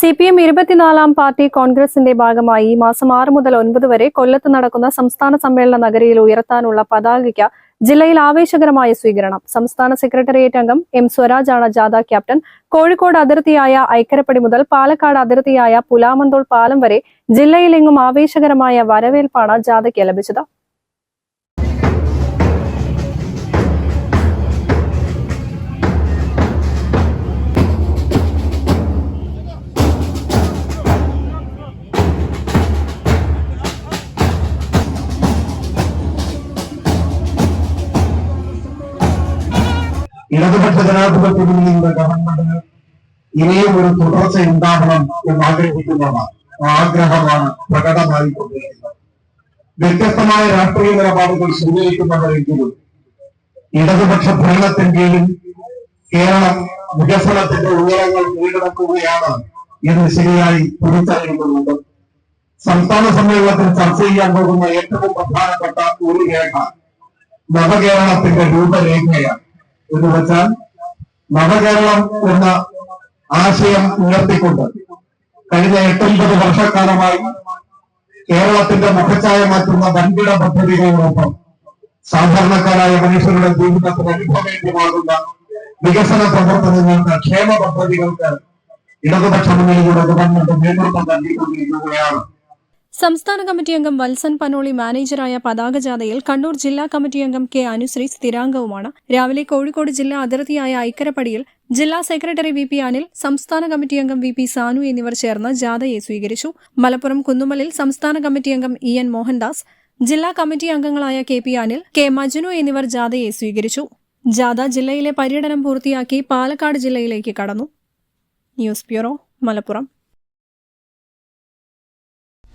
C P M ഇരുപത്തിനാലാം party കോൺഗ്രസിന്റെ ഭാഗമായി മാസം ആറ് മുതൽ ഒൻപത് വരെ കൊല്ലത്ത് നടക്കുന്ന സംസ്ഥാന സമ്മേളന നഗരിയിൽ ഉയർത്താനുള്ള പതാകയ്ക്ക് ജില്ലയിൽ ആവേശകരമായ സ്വീകരണം. സംസ്ഥാന സെക്രട്ടേറിയറ്റ് അംഗം എം സ്വരാജാണ് ജാഥ ക്യാപ്റ്റൻ. കോഴിക്കോട് അതിർത്തിയായ ഐക്കരപ്പടി മുതൽ പാലക്കാട് അതിർത്തിയായ പുലാമന്തോൾ പാലം വരെ ജില്ലയിലെങ്ങും ആവേശകരമായ വരവേൽപ്പാണ് ജാഥയ്ക്ക് ലഭിച്ചത്. ഇടതുപക്ഷ ജനാധിപത്യ നിന്നുള്ള ഗവൺമെന്റിന് ഇനിയും ഒരു തുടർച്ച ഉണ്ടാകണം എന്ന് ആഗ്രഹിക്കുന്നതാണ് ആഗ്രഹമാണ് പ്രകടമായി കൊണ്ടിരിക്കുന്നത് വ്യത്യസ്തമായ രാഷ്ട്രീയ നിലപാടുകൾ സ്വീകരിക്കുന്നവരെങ്കിലും ഇടതുപക്ഷ ഭരണത്തിന് കീഴിൽ കേരളം വികസനത്തിന്റെ ഉയരങ്ങൾ കീഴടക്കുകയാണ് എന്ന് ശരിയായി തിരിച്ചറിയുന്നുണ്ട്. സംസ്ഥാന സമ്മേളനത്തിൽ ചർച്ച ചെയ്യാൻ പോകുന്ന ഏറ്റവും പ്രധാനപ്പെട്ട ഒരു രേഖ നവകേരളത്തിന്റെ രൂപരേഖയാണ് എന്ന് വെച്ചാൽ നവകേരളം എന്ന ആശയം ഉയർത്തിക്കൊണ്ട് കഴിഞ്ഞ എട്ടൊൻപത് വർഷക്കാലമായി കേരളത്തിന്റെ മുഖച്ഛായ മാറ്റുന്ന വൻകിട പദ്ധതികളോടൊപ്പം സാധാരണക്കാരായ മനുഷ്യരുടെ ജീവിതത്തിന് അനുഭവേണ്ടിയുമാകുന്ന വികസന പ്രവർത്തനങ്ങൾക്ക് ക്ഷേമ പദ്ധതികൾക്ക് ഇടതുപക്ഷ മുന്നണിയുടെ ഗവൺമെന്റ് നേതൃത്വം നൽകിക്കൊണ്ടിരിക്കുകയാണ്. സംസ്ഥാന കമ്മിറ്റി അംഗം വത്സൻ പനോളി മാനേജറായ പതാക ജാഥയിൽ കണ്ണൂർ ജില്ലാ കമ്മിറ്റി അംഗം കെ അനുശ്രീ സ്ഥിരാംഗവുമാണ്. രാവിലെ കോഴിക്കോട് ജില്ലാ അതിർത്തിയായ ഐക്കരപ്പടിയിൽ ജില്ലാ സെക്രട്ടറി വി പി അനിൽ സംസ്ഥാന കമ്മിറ്റി അംഗം വി പി സാനു എന്നിവർ ചേർന്ന് ജാഥയെ സ്വീകരിച്ചു. മലപ്പുറം കുന്നുമലിൽ സംസ്ഥാന കമ്മിറ്റി അംഗം ഇ എൻ മോഹൻദാസ് ജില്ലാ കമ്മിറ്റി അംഗങ്ങളായ K P Anil K Majunu എന്നിവർ ജാഥയെ സ്വീകരിച്ചു. ജാഥ ജില്ലയിലെ പര്യടനം പൂർത്തിയാക്കി പാലക്കാട് ജില്ലയിലേക്ക് കടന്നു. News bureau Malappuram.